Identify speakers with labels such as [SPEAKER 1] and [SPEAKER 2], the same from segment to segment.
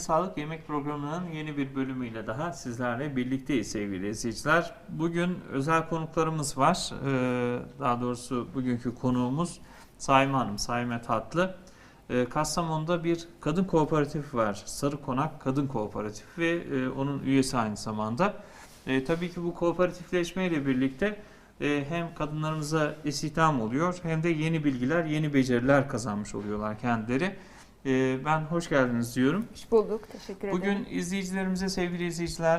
[SPEAKER 1] Sağlık Yemek Programı'nın yeni bir bölümüyle daha sizlerle birlikteyiz sevgili izleyiciler. Bugün özel konuklarımız var. Ee, Daha doğrusu bugünkü konuğumuz Saime Hanım, Saime Tatlı. Ee, Kastamonu'da bir kadın kooperatifi var. Sarı Konak Kadın Kooperatifi ve e, onun üyesi aynı zamanda. E, tabii ki bu kooperatifleşmeyle birlikte e, hem kadınlarımıza istihdam oluyor hem de yeni bilgiler, yeni beceriler kazanmış oluyorlar kendileri. E, ben hoş geldiniz diyorum.
[SPEAKER 2] Hoş bulduk. Teşekkür ederim.
[SPEAKER 1] Bugün izleyicilerimize sevgili izleyiciler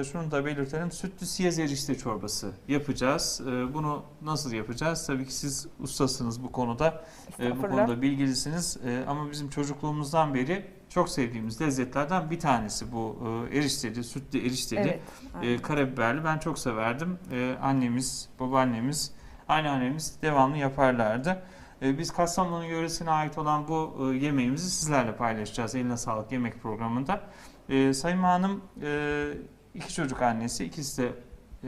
[SPEAKER 1] e, şunu da belirtelim. Sütlü siyez erişte çorbası yapacağız. E, Bunu nasıl yapacağız? Tabii ki siz ustasınız bu konuda. E, Bu konuda bilgilisiniz. E, Ama bizim çocukluğumuzdan beri çok sevdiğimiz lezzetlerden bir tanesi bu e, erişteli, sütlü erişteli.
[SPEAKER 2] Evet.
[SPEAKER 1] E, karabiberli ben çok severdim. E, annemiz, babaannemiz, anneannemiz devamlı yaparlardı. E, biz Kastamonu yöresine ait olan bu e, yemeğimizi sizlerle paylaşacağız Eline Sağlık Yemek programında. E, Sayın Hanım iki çocuk annesi, ikisi de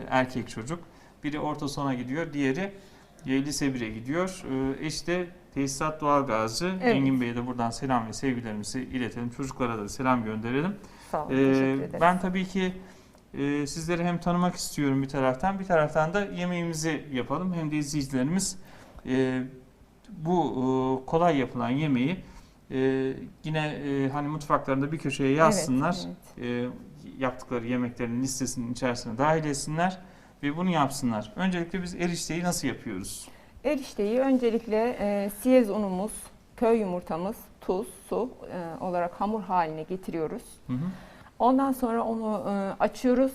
[SPEAKER 1] erkek çocuk. Biri orta sona gidiyor, diğeri lise 1'e gidiyor. Eşi de tesisat doğalgazcı.
[SPEAKER 2] Evet.
[SPEAKER 1] Engin Bey'e de buradan selam ve sevgilerimizi iletelim. Çocuklara da selam gönderelim.
[SPEAKER 2] Sağ olun.
[SPEAKER 1] Ee, ben tabii ki e, sizleri hem tanımak istiyorum bir taraftan, bir taraftan da yemeğimizi yapalım. Hem de izleyicilerimiz e, bu e, kolay yapılan yemeği e, yine e, hani mutfaklarında bir köşeye yazsınlar.
[SPEAKER 2] Evet, evet.
[SPEAKER 1] E, yaptıkları yemeklerin listesinin içerisine dahil etsinler ve bunu yapsınlar. Öncelikle biz erişteyi nasıl yapıyoruz?
[SPEAKER 2] Erişteyi öncelikle e, siyez unumuz, köy yumurtamız, tuz, su e, olarak hamur haline getiriyoruz.
[SPEAKER 1] Hı hı.
[SPEAKER 2] Ondan sonra onu e, açıyoruz.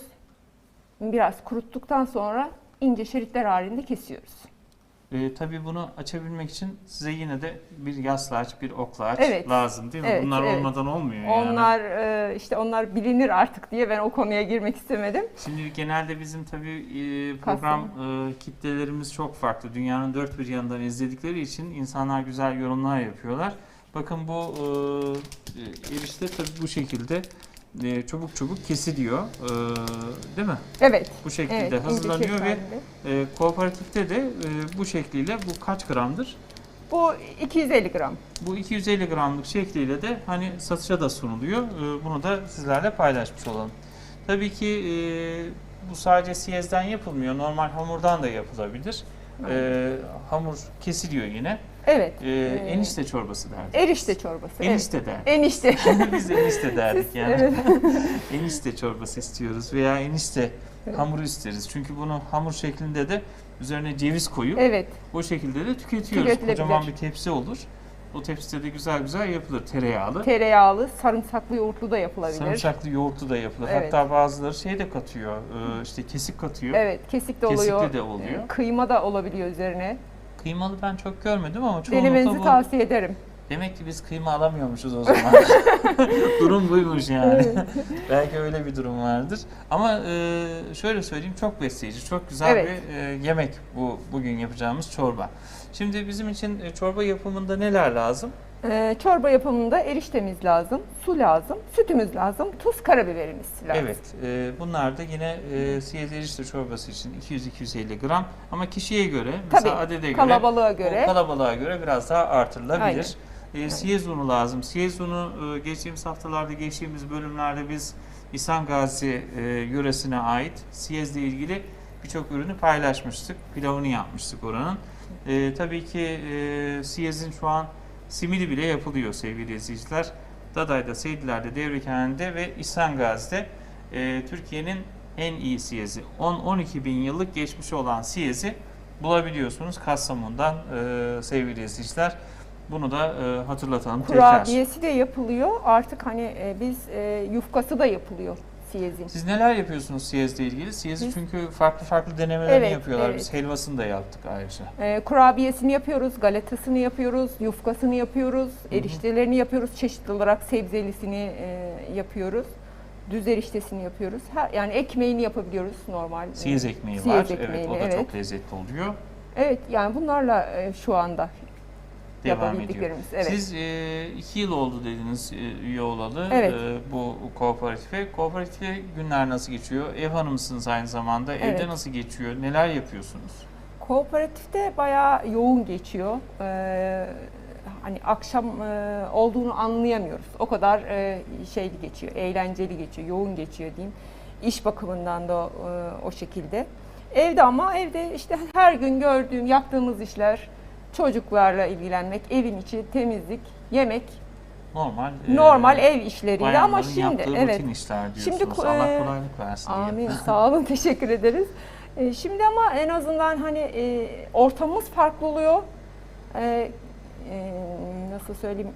[SPEAKER 2] Biraz kuruttuktan sonra ince şeritler halinde kesiyoruz.
[SPEAKER 1] E, tabii bunu açabilmek için size yine de bir yaslaç, bir oklaç
[SPEAKER 2] Evet.
[SPEAKER 1] lazım değil mi?
[SPEAKER 2] Evet,
[SPEAKER 1] Bunlar
[SPEAKER 2] evet.
[SPEAKER 1] olmadan olmuyor yani.
[SPEAKER 2] Onlar e, işte onlar bilinir artık diye ben o konuya girmek istemedim.
[SPEAKER 1] Şimdi genelde bizim tabii e, program e, kitlelerimiz çok farklı. Dünyanın dört bir yanından izledikleri için insanlar güzel yorumlar yapıyorlar. Bakın bu e, e, erişte tabii bu şekilde e, çubuk çubuk kesiliyor. E, değil mi?
[SPEAKER 2] Evet.
[SPEAKER 1] Bu şekilde
[SPEAKER 2] Evet.
[SPEAKER 1] hazırlanıyor ve e, kooperatifte de e, bu şekliyle bu kaç gramdır?
[SPEAKER 2] Bu 250 gram.
[SPEAKER 1] Bu 250 gramlık şekliyle de hani satışa da sunuluyor. Ee, Bunu da sizlerle paylaşmış olalım. Tabii ki e, bu sadece siyezden yapılmıyor. Normal hamurdan da yapılabilir. Ee, hamur kesiliyor yine.
[SPEAKER 2] Evet.
[SPEAKER 1] Ee, enişte çorbası derdik.
[SPEAKER 2] Erişte çorbası. evet.
[SPEAKER 1] Enişte derdik.
[SPEAKER 2] Enişte.
[SPEAKER 1] Biz enişte derdik yani.
[SPEAKER 2] evet.
[SPEAKER 1] enişte çorbası istiyoruz veya enişte
[SPEAKER 2] Evet.
[SPEAKER 1] hamuru isteriz. Çünkü bunu hamur şeklinde de üzerine ceviz koyup
[SPEAKER 2] Evet.
[SPEAKER 1] o şekilde de tüketiyoruz. Kocaman bir tepsi olur. O tepside de güzel güzel yapılır tereyağlı.
[SPEAKER 2] Tereyağlı, sarımsaklı yoğurtlu da yapılabilir.
[SPEAKER 1] Sarımsaklı yoğurtlu da yapılır.
[SPEAKER 2] Evet.
[SPEAKER 1] Hatta bazıları şey de katıyor. e, işte kesik katıyor.
[SPEAKER 2] Evet, kesik de
[SPEAKER 1] Kesikli
[SPEAKER 2] oluyor.
[SPEAKER 1] de oluyor.
[SPEAKER 2] Kıyma da olabiliyor üzerine.
[SPEAKER 1] Kıymalı ben çok görmedim ama çoğunlukla
[SPEAKER 2] Denemenizi
[SPEAKER 1] bu.
[SPEAKER 2] tavsiye ederim.
[SPEAKER 1] Demek ki biz kıyma alamıyormuşuz o zaman. durum buymuş yani. Belki öyle bir durum vardır. Ama e, şöyle söyleyeyim çok besleyici, çok güzel
[SPEAKER 2] Evet.
[SPEAKER 1] bir e, yemek bu bugün yapacağımız çorba. Şimdi bizim için e, çorba yapımında neler lazım?
[SPEAKER 2] Ee, çorba yapımında eriştemiz lazım, su lazım, sütümüz lazım, tuz, karabiberimiz lazım.
[SPEAKER 1] Evet, e, bunlar da yine e, siyez erişte çorbası için 200-250 gram ama kişiye göre, mesela
[SPEAKER 2] Tabii,
[SPEAKER 1] adede göre,
[SPEAKER 2] Kalabalığa
[SPEAKER 1] o
[SPEAKER 2] göre.
[SPEAKER 1] kalabalığa göre biraz daha artırılabilir.
[SPEAKER 2] Aynen.
[SPEAKER 1] E, siyez unu lazım. Siyez unu e, geçtiğimiz haftalarda, geçtiğimiz bölümlerde biz İhsan Gazi e, yöresine ait siyezle ilgili birçok ürünü paylaşmıştık. Pilavını yapmıştık oranın. E, tabii ki e, siyezin şu an simidi bile yapılıyor sevgili izleyiciler. Daday'da, Seydiler'de, Devrekhane'de ve İhsan Gazi'de e, Türkiye'nin en iyi siyezi. 10-12 bin yıllık geçmişi olan siyezi bulabiliyorsunuz Kastamonu'dan e, sevgili izleyiciler. Bunu da e, hatırlatalım tekrar.
[SPEAKER 2] Kurabiyesi de yapılıyor. Artık hani e, biz e, yufkası da yapılıyor siyezin.
[SPEAKER 1] Siz neler yapıyorsunuz siyezle ilgili? Siyezi çünkü farklı farklı denemelerini
[SPEAKER 2] Evet,
[SPEAKER 1] yapıyorlar.
[SPEAKER 2] evet.
[SPEAKER 1] Biz helvasını da yaptık ayrıca.
[SPEAKER 2] E, kurabiyesini yapıyoruz, galatasını yapıyoruz, yufkasını yapıyoruz,
[SPEAKER 1] hı.
[SPEAKER 2] eriştelerini yapıyoruz. Çeşitli olarak sebzelisini e, yapıyoruz. Düz eriştesini yapıyoruz. Her, yani ekmeğini yapabiliyoruz normal. e,
[SPEAKER 1] Siyez ekmeği
[SPEAKER 2] Siyez
[SPEAKER 1] var. evet,
[SPEAKER 2] ekmeğini,
[SPEAKER 1] o da
[SPEAKER 2] evet.
[SPEAKER 1] çok lezzetli oluyor.
[SPEAKER 2] Evet yani bunlarla e, şu anda
[SPEAKER 1] Devam ediyor.
[SPEAKER 2] Evet.
[SPEAKER 1] Siz e, iki yıl oldu dediniz e, üye olalı
[SPEAKER 2] Evet.
[SPEAKER 1] e, bu kooperatife. Kooperatife günler nasıl geçiyor? Ev hanımısınız aynı zamanda. Evde
[SPEAKER 2] Evet.
[SPEAKER 1] nasıl geçiyor? Neler yapıyorsunuz?
[SPEAKER 2] Kooperatifte bayağı yoğun geçiyor. Ee, hani akşam e, olduğunu anlayamıyoruz. O kadar e, şeyli geçiyor, eğlenceli geçiyor, yoğun geçiyor diyeyim. İş bakımından da e, o şekilde. Evde ama evde işte her gün gördüğüm, yaptığımız işler çocuklarla ilgilenmek, evin içi temizlik, yemek,
[SPEAKER 1] Normal. e,
[SPEAKER 2] normal ev işleriyle ama şimdi evet.
[SPEAKER 1] işler
[SPEAKER 2] Şimdi
[SPEAKER 1] Allah
[SPEAKER 2] e,
[SPEAKER 1] kolaylık versin diye.
[SPEAKER 2] Amin. Sağ olun. Teşekkür ederiz. E, Şimdi ama en azından hani e, ortamımız farklı oluyor. E, e, nasıl söyleyeyim?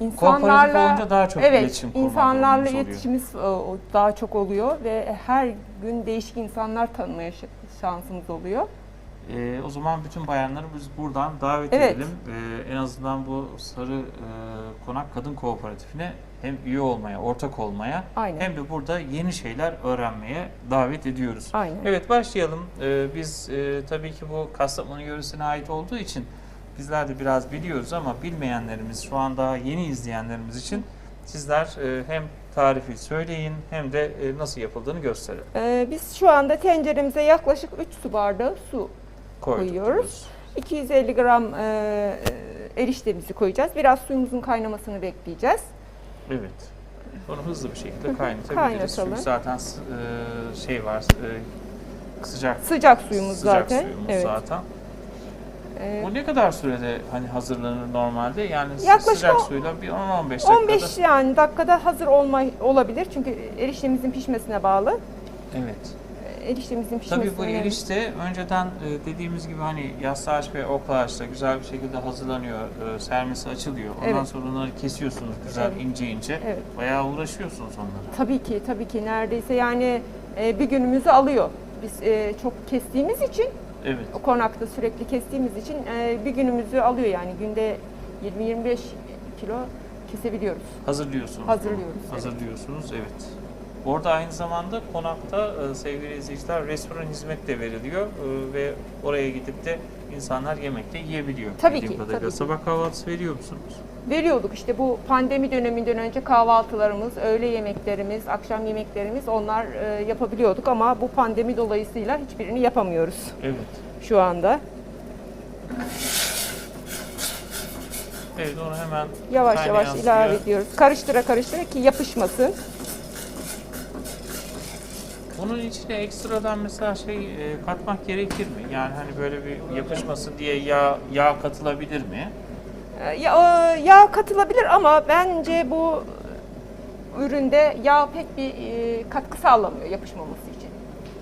[SPEAKER 2] İnsanlarla
[SPEAKER 1] olunca daha çok
[SPEAKER 2] evet,
[SPEAKER 1] iletişim
[SPEAKER 2] insanlarla iletişimimiz e, daha çok oluyor ve her gün değişik insanlar tanımaya şansımız oluyor.
[SPEAKER 1] Ee, o zaman bütün bayanları biz buradan davet
[SPEAKER 2] Evet.
[SPEAKER 1] edelim. Ee, en azından bu Sarı e, Konak Kadın Kooperatifine hem üye olmaya, ortak olmaya
[SPEAKER 2] Aynen.
[SPEAKER 1] hem de burada yeni şeyler öğrenmeye davet ediyoruz.
[SPEAKER 2] Aynen.
[SPEAKER 1] Evet başlayalım. Ee, biz e, tabii ki bu Kastamonu yöresine ait olduğu için bizler de biraz biliyoruz ama bilmeyenlerimiz, şu an daha yeni izleyenlerimiz için sizler e, hem tarifi söyleyin hem de e, nasıl yapıldığını gösterin.
[SPEAKER 2] E, biz şu anda tenceremize yaklaşık 3 su bardağı su
[SPEAKER 1] Koyduk
[SPEAKER 2] Koyuyoruz.
[SPEAKER 1] diyoruz.
[SPEAKER 2] 250 gram e, e, eriştemizi koyacağız. Biraz suyumuzun kaynamasını bekleyeceğiz.
[SPEAKER 1] Evet. Onu hızlı bir şekilde kaynatabiliriz.
[SPEAKER 2] Kaynatalım.
[SPEAKER 1] Çünkü zaten e, şey var, e, sıcak
[SPEAKER 2] Sıcak suyumuz
[SPEAKER 1] sıcak
[SPEAKER 2] zaten.
[SPEAKER 1] suyumuz
[SPEAKER 2] evet.
[SPEAKER 1] zaten.
[SPEAKER 2] E,
[SPEAKER 1] Bu ne kadar sürede hani hazırlanır normalde? Yani
[SPEAKER 2] Yaklaşık
[SPEAKER 1] sıcak suyla bir 10-15 dakikada.
[SPEAKER 2] 15 yani dakikada hazır olma olabilir çünkü eriştemizin pişmesine bağlı.
[SPEAKER 1] Evet.
[SPEAKER 2] Eriştemizin pişmesine.
[SPEAKER 1] Tabii bu erişte önceden e, dediğimiz gibi hani yassı ve okla ağaçla güzel bir şekilde hazırlanıyor. e, Sermesi açılıyor. Ondan
[SPEAKER 2] Evet.
[SPEAKER 1] sonra onları kesiyorsunuz güzel
[SPEAKER 2] Evet.
[SPEAKER 1] ince ince.
[SPEAKER 2] Evet.
[SPEAKER 1] Bayağı uğraşıyorsunuz onlara.
[SPEAKER 2] Tabii ki tabii ki neredeyse yani e, bir günümüzü alıyor. Biz çok kestiğimiz için
[SPEAKER 1] Evet.
[SPEAKER 2] o konakta sürekli kestiğimiz için bir günümüzü alıyor yani günde 20-25 kilo kesebiliyoruz.
[SPEAKER 1] Hazırlıyorsunuz.
[SPEAKER 2] Hazırlıyoruz, evet.
[SPEAKER 1] Hazırlıyorsunuz evet. Orada aynı zamanda konakta e, sevgili izleyiciler restoran hizmet de veriliyor e, ve oraya gidip de insanlar yemek de yiyebiliyor.
[SPEAKER 2] Tabii
[SPEAKER 1] bildiğim
[SPEAKER 2] ki,
[SPEAKER 1] kadarıyla.
[SPEAKER 2] tabii.
[SPEAKER 1] Sabah kahvaltısı veriyor musunuz?
[SPEAKER 2] Veriyorduk işte bu pandemi döneminden önce kahvaltılarımız, öğle yemeklerimiz, akşam yemeklerimiz onlar e, yapabiliyorduk ama bu pandemi dolayısıyla hiçbirini yapamıyoruz
[SPEAKER 1] Evet.
[SPEAKER 2] şu anda.
[SPEAKER 1] Evet onu hemen
[SPEAKER 2] Yavaş yavaş ilave ediyoruz. Karıştıra karıştıra ki yapışmasın.
[SPEAKER 1] Bunun içine ekstradan mesela şey e, katmak gerekir mi? Yani hani böyle bir yapışmasın diye yağ yağ katılabilir mi?
[SPEAKER 2] E, Ya, yağ katılabilir ama bence bu üründe yağ pek bir e, katkı sağlamıyor yapışmaması.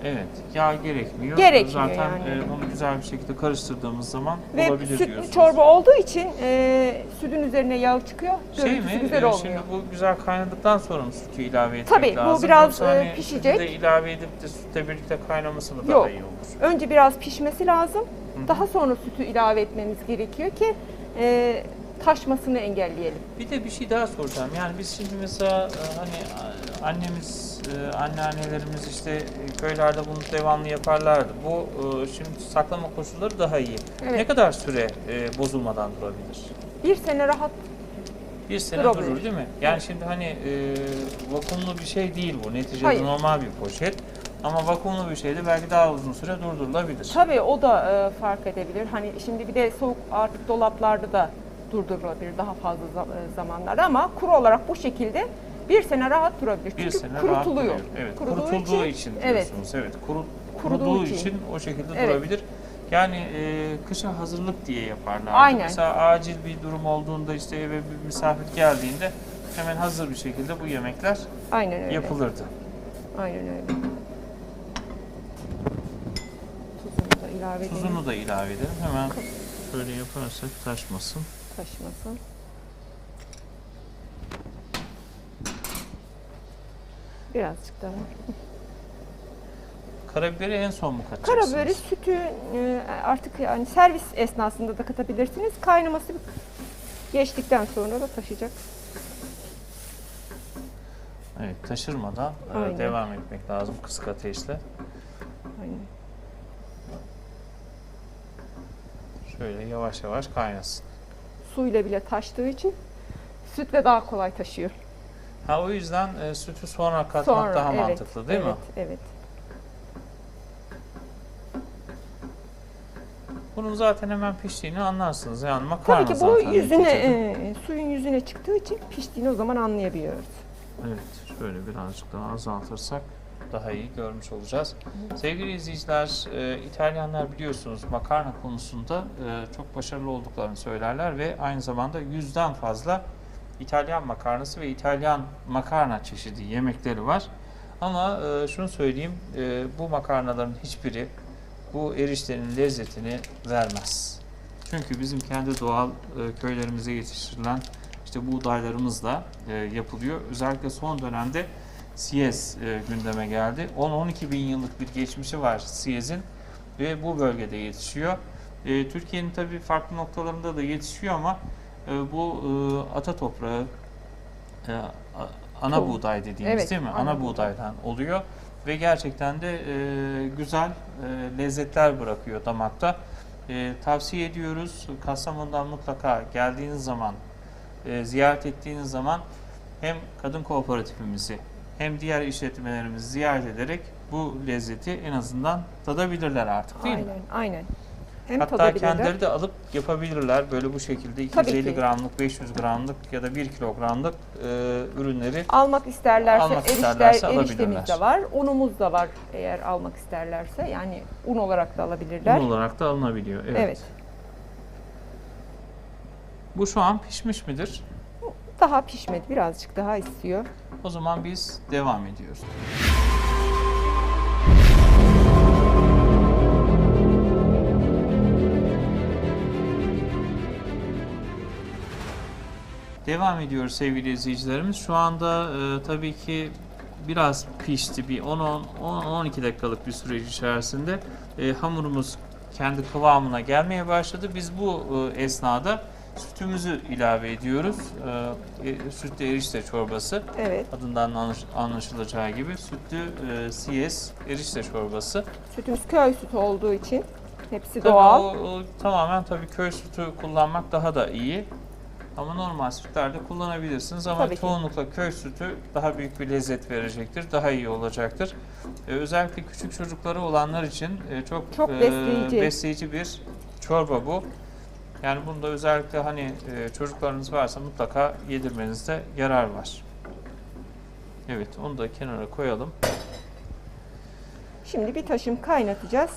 [SPEAKER 1] Evet, yağ gerekmiyor.
[SPEAKER 2] Gerekmiyor
[SPEAKER 1] Zaten
[SPEAKER 2] yani.
[SPEAKER 1] e, bunu güzel bir şekilde karıştırdığımız zaman
[SPEAKER 2] Ve
[SPEAKER 1] olabilir
[SPEAKER 2] sütlü
[SPEAKER 1] diyorsunuz.
[SPEAKER 2] çorba olduğu için e, sütün üzerine yağ çıkıyor.
[SPEAKER 1] Şey
[SPEAKER 2] Görüntüsü
[SPEAKER 1] mi?
[SPEAKER 2] güzel
[SPEAKER 1] e,
[SPEAKER 2] olmuyor.
[SPEAKER 1] Şimdi bu güzel kaynadıktan sonra mı sütü ilave etmek
[SPEAKER 2] Tabii, bu
[SPEAKER 1] lazım?
[SPEAKER 2] biraz,
[SPEAKER 1] Yoksa hani
[SPEAKER 2] e, pişecek.
[SPEAKER 1] Sütü de ilave edip de sütle birlikte kaynaması mı
[SPEAKER 2] Yok.
[SPEAKER 1] daha iyi olur?
[SPEAKER 2] Önce biraz pişmesi lazım.
[SPEAKER 1] hı.
[SPEAKER 2] Daha sonra sütü ilave etmemiz gerekiyor ki e, taşmasını engelleyelim.
[SPEAKER 1] Bir de bir şey daha soracağım. Yani biz şimdi mesela e, hani annemiz, e, anneannelerimiz işte e, köylerde bunu devamlı yaparlardı. Bu e, şimdi saklama koşulları daha iyi.
[SPEAKER 2] Evet.
[SPEAKER 1] Ne kadar süre e, bozulmadan durabilir?
[SPEAKER 2] Bir sene rahat
[SPEAKER 1] Bir sene
[SPEAKER 2] Durabilir.
[SPEAKER 1] durur değil mi? Yani
[SPEAKER 2] Evet.
[SPEAKER 1] şimdi hani e, vakumlu bir şey değil bu. Neticede
[SPEAKER 2] Hayır.
[SPEAKER 1] normal bir poşet. Ama vakumlu bir şeyde belki daha uzun süre durdurulabilir.
[SPEAKER 2] Tabii o da e, fark edebilir. Hani şimdi bir de soğuk artık dolaplarda da durdurulabilir daha fazla za- zamanlarda ama kuru olarak bu şekilde bir sene rahat durabilir.
[SPEAKER 1] Bir
[SPEAKER 2] Çünkü
[SPEAKER 1] sene rahat
[SPEAKER 2] kurutuluyor.
[SPEAKER 1] duruyor. Evet,
[SPEAKER 2] Kuruduğu
[SPEAKER 1] kurutulduğu için,
[SPEAKER 2] evet.
[SPEAKER 1] diyorsunuz. Evet, kuru,
[SPEAKER 2] Kuruduğu
[SPEAKER 1] kuruduğu
[SPEAKER 2] için.
[SPEAKER 1] için. o şekilde
[SPEAKER 2] Evet.
[SPEAKER 1] durabilir. Yani e, kışa hazırlık diye yaparlar.
[SPEAKER 2] Aynen.
[SPEAKER 1] Mesela acil bir durum olduğunda işte eve bir misafir geldiğinde hemen hazır bir şekilde bu yemekler
[SPEAKER 2] Aynen öyle.
[SPEAKER 1] yapılırdı.
[SPEAKER 2] Aynen öyle. Tuzunu da ilave edelim.
[SPEAKER 1] Tuzunu da ilave edelim. Hemen şöyle yaparsak taşmasın.
[SPEAKER 2] Taşmasın. Birazcık daha.
[SPEAKER 1] Karabiberi en son mu katacaksınız?
[SPEAKER 2] Karabiberi sütü e, artık yani servis esnasında da katabilirsiniz. Kaynaması geçtikten sonra da taşıyacak.
[SPEAKER 1] Evet, taşırmadan e,
[SPEAKER 2] Aynen.
[SPEAKER 1] devam etmek lazım kısık ateşle.
[SPEAKER 2] Aynen.
[SPEAKER 1] Şöyle yavaş yavaş kaynasın.
[SPEAKER 2] Suyla bile taştığı için sütle daha kolay taşıyor.
[SPEAKER 1] Ha o yüzden e, sütü sonra katmak
[SPEAKER 2] Sonra
[SPEAKER 1] daha
[SPEAKER 2] evet,
[SPEAKER 1] mantıklı değil
[SPEAKER 2] evet,
[SPEAKER 1] mi?
[SPEAKER 2] Evet.
[SPEAKER 1] bunun zaten hemen piştiğini anlarsınız. Yani makarna
[SPEAKER 2] Tabii ki bu
[SPEAKER 1] zaten
[SPEAKER 2] yüzüne, e, suyun yüzüne çıktığı için piştiğini o zaman anlayabiliyoruz.
[SPEAKER 1] Evet, şöyle birazcık daha azaltırsak daha iyi görmüş olacağız. Sevgili izleyiciler, e, İtalyanlar biliyorsunuz makarna konusunda e, çok başarılı olduklarını söylerler ve aynı zamanda yüzden fazla İtalyan makarnası ve İtalyan makarna çeşidi yemekleri var. Ama e, şunu söyleyeyim, e, bu makarnaların hiçbiri bu eriştenin lezzetini vermez. Çünkü bizim kendi doğal e, köylerimize yetiştirilen işte buğdaylarımızla e, yapılıyor. Özellikle son dönemde Siyez e, gündeme geldi. 10-12 bin yıllık bir geçmişi var Siyez'in ve bu bölgede yetişiyor. E, Türkiye'nin tabii farklı noktalarında da yetişiyor ama e, bu e, ata toprağı, e, ana
[SPEAKER 2] Tohum.
[SPEAKER 1] buğday dediğimiz
[SPEAKER 2] Evet,
[SPEAKER 1] değil mi?
[SPEAKER 2] ana
[SPEAKER 1] Ana
[SPEAKER 2] buğday.
[SPEAKER 1] buğdaydan oluyor ve gerçekten de e, güzel e, lezzetler bırakıyor damakta. E, tavsiye ediyoruz. Kastamonu'dan mutlaka geldiğiniz zaman, e, ziyaret ettiğiniz zaman hem kadın kooperatifimizi hem diğer işletmelerimizi ziyaret ederek bu lezzeti en azından tadabilirler artık değil mi?
[SPEAKER 2] Aynen, aynen. Hem
[SPEAKER 1] Hatta kendileri de alıp yapabilirler böyle bu şekilde
[SPEAKER 2] Tabii
[SPEAKER 1] 250
[SPEAKER 2] ki.
[SPEAKER 1] gramlık, 500 gramlık ya da 1 kilogramlık e, ürünleri
[SPEAKER 2] Almak isterlerse,
[SPEAKER 1] Almak isterlerse
[SPEAKER 2] eriştemiz
[SPEAKER 1] alabilirler.
[SPEAKER 2] de var. Unumuz da var eğer almak isterlerse. Yani un olarak da alabilirler.
[SPEAKER 1] un olarak da alınabiliyor. Evet.
[SPEAKER 2] evet.
[SPEAKER 1] Bu şu an pişmiş midir?
[SPEAKER 2] Daha pişmedi. Birazcık daha istiyor.
[SPEAKER 1] O zaman biz devam ediyoruz. Devam ediyoruz sevgili izleyicilerimiz. Şu anda e, tabii ki biraz pişti. Bir 10-12 dakikalık bir süreç içerisinde e, hamurumuz kendi kıvamına gelmeye başladı. Biz bu e, esnada sütümüzü ilave ediyoruz. E, e, sütlü erişte çorbası
[SPEAKER 2] Evet.
[SPEAKER 1] adından anlaş- anlaşılacağı gibi sütlü e, siyes erişte çorbası.
[SPEAKER 2] Sütümüz köy sütü olduğu için hepsi
[SPEAKER 1] Tabii
[SPEAKER 2] doğal.
[SPEAKER 1] o, o tamamen tabii köy sütü kullanmak daha da iyi. Ama normal sütlerde kullanabilirsiniz ama
[SPEAKER 2] Tabii ki.
[SPEAKER 1] çoğunlukla köy sütü daha büyük bir lezzet verecektir, daha iyi olacaktır. E, özellikle küçük çocukları olanlar için e, çok,
[SPEAKER 2] Çok
[SPEAKER 1] e,
[SPEAKER 2] besleyici.
[SPEAKER 1] besleyici bir çorba bu. Yani bunda özellikle hani e, çocuklarınız varsa mutlaka yedirmenizde yarar var. Evet, onu da kenara koyalım.
[SPEAKER 2] Şimdi bir taşım kaynatacağız.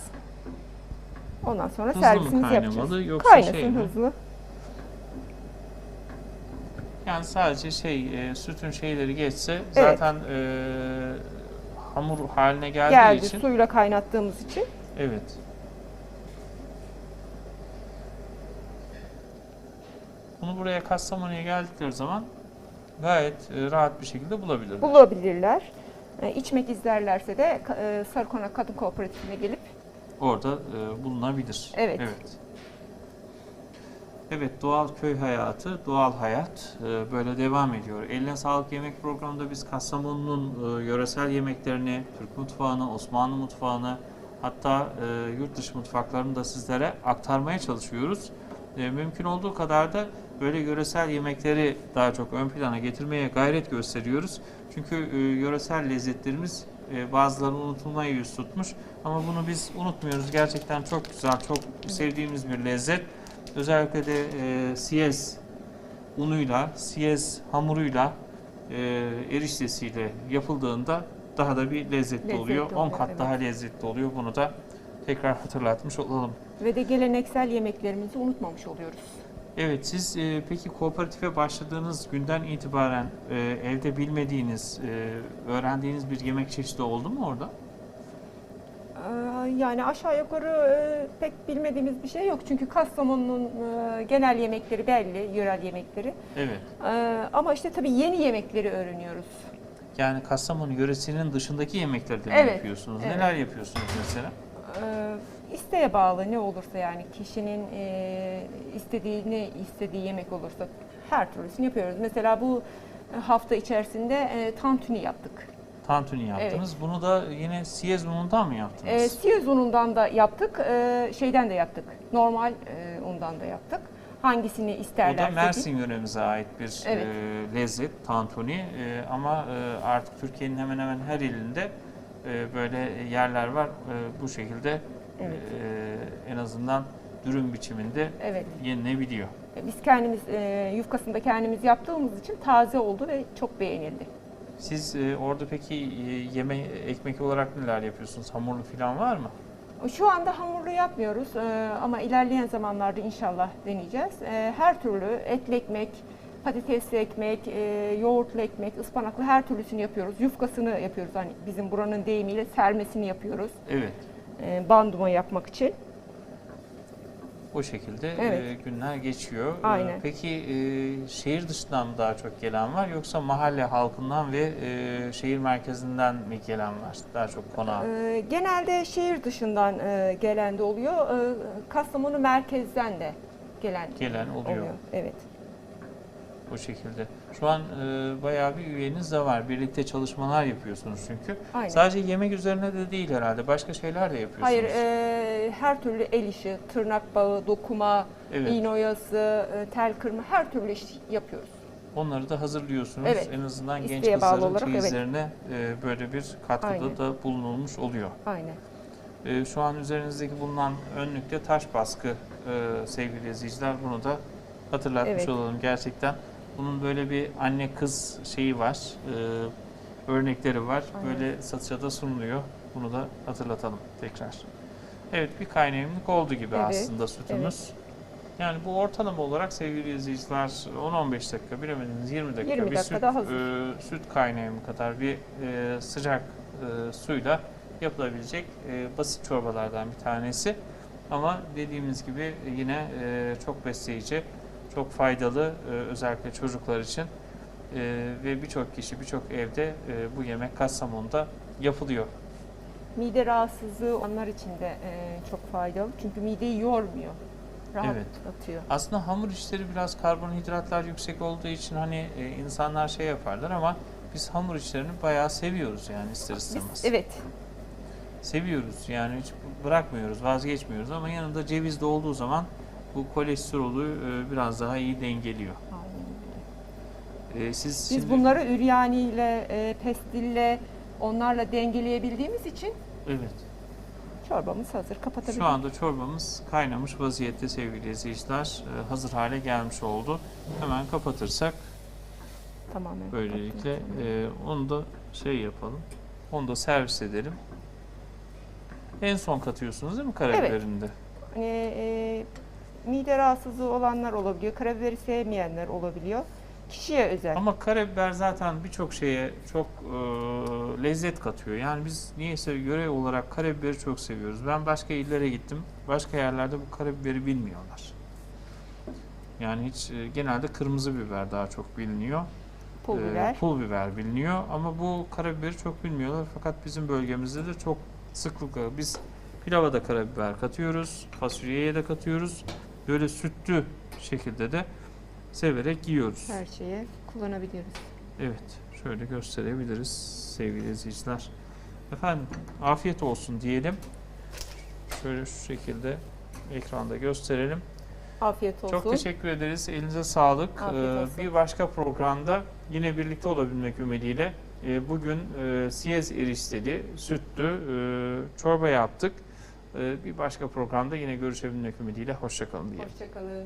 [SPEAKER 2] Ondan sonra
[SPEAKER 1] Hızlı mı
[SPEAKER 2] servisimizi yapacağız.
[SPEAKER 1] kaynamalı yoksa
[SPEAKER 2] Kaynasın
[SPEAKER 1] şey mi?
[SPEAKER 2] hızlı.
[SPEAKER 1] Yani sadece şey e, sütün şeyleri geçse
[SPEAKER 2] Evet.
[SPEAKER 1] zaten e, hamur haline geldiği
[SPEAKER 2] Geldi
[SPEAKER 1] için
[SPEAKER 2] suyla kaynattığımız için.
[SPEAKER 1] evet. Bunu buraya Kastamonu'ya geldikleri zaman gayet e, rahat bir şekilde bulabilirler.
[SPEAKER 2] bulabilirler. E, içmek isterlerse de e, Sarıkonak Kadın Kooperatifine gelip
[SPEAKER 1] Orada e, bulunabilir.
[SPEAKER 2] Evet.
[SPEAKER 1] Evet. Evet, doğal köy hayatı, doğal hayat e, böyle devam ediyor. Eline Sağlık Yemek programında biz Kastamonu'nun e, yöresel yemeklerini, Türk mutfağını, Osmanlı mutfağını, hatta e, yurt dışı mutfaklarını da sizlere aktarmaya çalışıyoruz. Mümkün olduğu kadar da böyle yöresel yemekleri daha çok ön plana getirmeye gayret gösteriyoruz. Çünkü yöresel lezzetlerimiz bazıları unutulmaya yüz tutmuş. Ama bunu biz unutmuyoruz. Gerçekten çok güzel, çok sevdiğimiz bir lezzet. Özellikle de e, siyez unuyla, siyez hamuruyla, e, eriştesiyle yapıldığında daha da bir lezzetli,
[SPEAKER 2] Lezzetli
[SPEAKER 1] oluyor. 10
[SPEAKER 2] oluyor,
[SPEAKER 1] kat
[SPEAKER 2] evet.
[SPEAKER 1] daha lezzetli oluyor. Bunu da tekrar hatırlatmış olalım.
[SPEAKER 2] ve de geleneksel yemeklerimizi unutmamış oluyoruz.
[SPEAKER 1] Evet, siz e, peki kooperatife başladığınız günden itibaren e, evde bilmediğiniz, e, öğrendiğiniz bir yemek çeşidi oldu mu orada?
[SPEAKER 2] Ee, Yani aşağı yukarı e, pek bilmediğimiz bir şey yok. Çünkü Kastamonu'nun e, genel yemekleri belli, yörel yemekleri.
[SPEAKER 1] Evet.
[SPEAKER 2] Ee, Ama işte tabii yeni yemekleri öğreniyoruz.
[SPEAKER 1] Yani Kastamonu yöresinin dışındaki yemekleri de
[SPEAKER 2] Evet,
[SPEAKER 1] yapıyorsunuz?
[SPEAKER 2] evet.
[SPEAKER 1] Neler yapıyorsunuz mesela?
[SPEAKER 2] Ee, İsteğe bağlı ne olursa yani kişinin e, istediğini istediği yemek olursa her türlüsünü yapıyoruz. Mesela bu hafta içerisinde tantuni yaptık.
[SPEAKER 1] Tantuni yaptınız. Bunu da yine siyez unundan mı yaptınız?
[SPEAKER 2] E, siyez unundan da yaptık, e, şeyden de yaptık. Normal e, undan da yaptık. Hangisini
[SPEAKER 1] Bu da
[SPEAKER 2] isterlerse.
[SPEAKER 1] Mersin yöremize ait bir
[SPEAKER 2] Evet.
[SPEAKER 1] e, lezzet, tantuni. E, ama e, artık Türkiye'nin hemen hemen her ilinde e, böyle yerler var. E, bu şekilde
[SPEAKER 2] Evet.
[SPEAKER 1] e, en azından dürüm biçiminde
[SPEAKER 2] Evet.
[SPEAKER 1] yenilebiliyor.
[SPEAKER 2] Biz kendimiz e, yufkasını da kendimiz yaptığımız için taze oldu ve çok beğenildi.
[SPEAKER 1] Siz e, orada peki e, yeme ekmek olarak neler yapıyorsunuz? Hamurlu falan var mı?
[SPEAKER 2] Şu anda hamurlu yapmıyoruz e, ama ilerleyen zamanlarda inşallah deneyeceğiz. E, her türlü etli ekmek, patatesli ekmek, e, yoğurtlu ekmek, ıspanaklı her türlüsünü yapıyoruz. Yufkasını yapıyoruz. Hani bizim buranın deyimiyle sermesini yapıyoruz.
[SPEAKER 1] Evet.
[SPEAKER 2] E, banduma yapmak için.
[SPEAKER 1] O şekilde
[SPEAKER 2] Evet.
[SPEAKER 1] e, günler geçiyor. E,
[SPEAKER 2] Aynen.
[SPEAKER 1] Peki e, şehir dışından mı daha çok gelen var yoksa mahalle halkından ve e, şehir merkezinden mi gelen var? Daha çok konağa.
[SPEAKER 2] E, genelde şehir dışından e, gelen de oluyor. E, Kastamonu merkezden de gelen,
[SPEAKER 1] Gelen oluyor.
[SPEAKER 2] Evet.
[SPEAKER 1] O şekilde. Şu an e, bayağı bir üyeniz de var. Birlikte çalışmalar yapıyorsunuz çünkü.
[SPEAKER 2] Aynen.
[SPEAKER 1] Sadece yemek üzerine de değil herhalde. Başka şeyler de yapıyorsunuz.
[SPEAKER 2] Hayır, e, her türlü el işi, tırnak bağı, dokuma,
[SPEAKER 1] Evet.
[SPEAKER 2] iğne oyası, e, tel kırma her türlü iş yapıyoruz.
[SPEAKER 1] Onları da hazırlıyorsunuz.
[SPEAKER 2] Evet.
[SPEAKER 1] En azından genç
[SPEAKER 2] İsteğe bağlı
[SPEAKER 1] kızların
[SPEAKER 2] olarak, evet.
[SPEAKER 1] çeyizlerine e, böyle bir katkıda
[SPEAKER 2] Aynen.
[SPEAKER 1] da bulunulmuş oluyor.
[SPEAKER 2] Aynen.
[SPEAKER 1] E, şu an üzerinizdeki bulunan önlükte taş baskı e, sevgili izleyiciler. Bunu da hatırlatmış
[SPEAKER 2] Evet.
[SPEAKER 1] olalım gerçekten. Bunun böyle bir anne kız şeyi var. e, örnekleri var.
[SPEAKER 2] Aynen.
[SPEAKER 1] Böyle satışa da sunuluyor. Bunu da hatırlatalım tekrar. Evet bir kaynayımlık oldu gibi
[SPEAKER 2] Evet,
[SPEAKER 1] aslında sütümüz. Yani bu ortalama olarak sevgili izleyiciler 10-15 dakika bilemediniz 20 dakika
[SPEAKER 2] 20
[SPEAKER 1] bir süt,
[SPEAKER 2] hazır.
[SPEAKER 1] e, süt kaynayımı kadar bir e, sıcak e, suyla yapılabilecek e, basit çorbalardan bir tanesi. Ama dediğimiz gibi yine e, çok besleyici, çok faydalı e, özellikle çocuklar için E, ve birçok kişi birçok evde e, bu yemek Kastamonu'da yapılıyor.
[SPEAKER 2] Mide rahatsızlığı onlar için de e, çok faydalı. Çünkü mideyi yormuyor. Rahatlatıyor.
[SPEAKER 1] Aslında hamur işleri biraz karbonhidratlar yüksek olduğu için hani e, insanlar şey yaparlar ama biz hamur işlerini bayağı seviyoruz yani ister
[SPEAKER 2] Biz,
[SPEAKER 1] istemez.
[SPEAKER 2] evet.
[SPEAKER 1] Seviyoruz yani hiç bırakmıyoruz, vazgeçmiyoruz ama yanında ceviz de olduğu zaman bu kolesterolü e, biraz daha iyi dengeliyor. E, siz
[SPEAKER 2] Biz
[SPEAKER 1] şimdi
[SPEAKER 2] bunları üryaniyle, e, pestille, onlarla dengeleyebildiğimiz için
[SPEAKER 1] evet
[SPEAKER 2] çorbamız hazır. Kapatabiliriz.
[SPEAKER 1] şu anda çorbamız kaynamış vaziyette sevgili izleyiciler E, hazır hale gelmiş oldu. Hemen kapatırsak
[SPEAKER 2] Tamamen
[SPEAKER 1] Böylelikle e, onu da şey yapalım. Onu da servis edelim. En son katıyorsunuz değil mi karabiberini de?
[SPEAKER 2] Hani, e, mide rahatsızlığı olanlar olabiliyor. Karabiberi sevmeyenler olabiliyor. Kişiye özel.
[SPEAKER 1] Ama karabiber zaten birçok şeye çok e, lezzet katıyor. Yani biz niyeyse görev olarak karabiberi çok seviyoruz. Ben başka illere gittim. Başka yerlerde bu karabiberi bilmiyorlar. Yani hiç e, genelde kırmızı biber daha çok biliniyor.
[SPEAKER 2] Pul
[SPEAKER 1] Ee,
[SPEAKER 2] biber.
[SPEAKER 1] pul biber biliniyor ama bu karabiberi çok bilmiyorlar. Fakat bizim bölgemizde de çok sıklıkla biz pilava da karabiber katıyoruz, fasulyeye de katıyoruz. Böyle sütlü şekilde de severek yiyoruz.
[SPEAKER 2] Her şeye kullanabiliyoruz.
[SPEAKER 1] Evet, şöyle gösterebiliriz sevgili izleyiciler. Efendim, afiyet olsun diyelim. Şöyle şu şekilde ekranda gösterelim.
[SPEAKER 2] Afiyet olsun.
[SPEAKER 1] Çok teşekkür ederiz. Elinize sağlık. Ee. Bir başka programda yine birlikte olabilmek ümidiyle e, bugün e, siyez erişteli, sütlü e, çorba yaptık. E, Bir başka programda yine görüşebilmek ümidiyle hoşçakalın diyelim.
[SPEAKER 2] Hoşçakalın.